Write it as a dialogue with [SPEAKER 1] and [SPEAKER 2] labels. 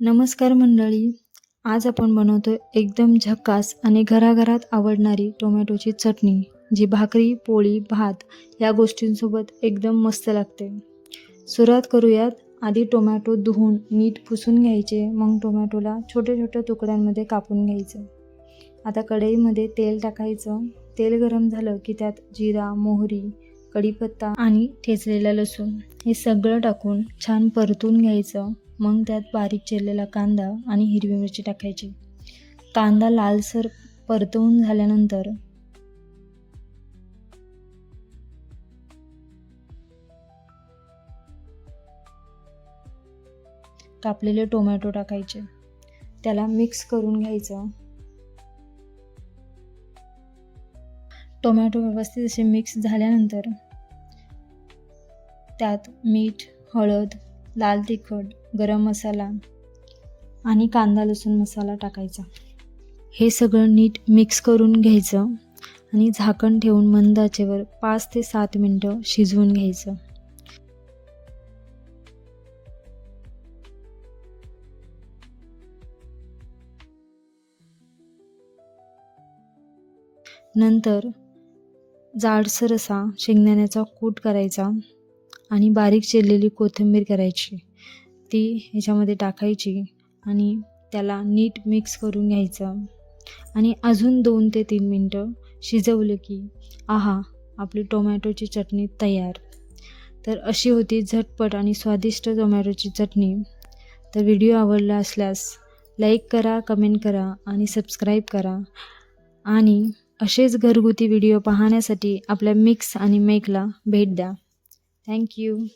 [SPEAKER 1] नमस्कार मंडळी. आज आपण बनवतो एकदम झकास आणि घराघरात आवडणारी टोमॅटोची चटणी जी भाकरी पोळी भात या गोष्टींसोबत एकदम मस्त लागते. सुरुवात करूयात. आधी टोमॅटो धुवून नीट पुसून घ्यायचे. मग टोमॅटोला छोट्या छोट्या तुकड्यांमध्ये कापून घ्यायचं. आता कढईमध्ये तेल टाकायचं. तेल गरम झालं की त्यात जिरा मोहरी कढीपत्ता आणि ठेचलेला लसूण हे सगळं टाकून छान परतून घ्यायचं. मग त्यात बारीक चिरलेला कांदा आणि हिरवी मिरची टाकायची. कांदा लालसर परतवून झाल्यानंतर कापलेले टोमॅटो टाकायचे. त्याला मिक्स करून घ्यायचं. टोमॅटो व्यवस्थित असे मिक्स झाल्यानंतर त्यात मीठ हळद लाल तिखट गरम मसाला आणि कांदा लसूण मसाला टाकायचा. हे सगळं नीट मिक्स करून घ्यायचं आणि झाकण ठेवून मंद आचेवर पाच ते सात मिनटं शिजवून घ्यायचं. नंतर जाडसर असा शेंगदाण्याचा कूट करायचा. आणि बारीक चिरलेली कोथिंबीर करायची. ती ह्याच्यामध्ये टाकायची आणि त्याला नीट मिक्स करून घ्यायचं. आणि अजून दोन ते तीन मिनटं शिजवलं की आहा आपली टोमॅटोची चटणी तयार. तर अशी होती झटपट आणि स्वादिष्ट टोमॅटोची चटणी. तर व्हिडिओ आवडला असल्यास लाईक करा कमेंट करा आणि सबस्क्राईब करा. आणि असेच घरगुती व्हिडिओ पाहण्यासाठी आपल्या मिक्स आणि मेकला भेट द्या. Thank you.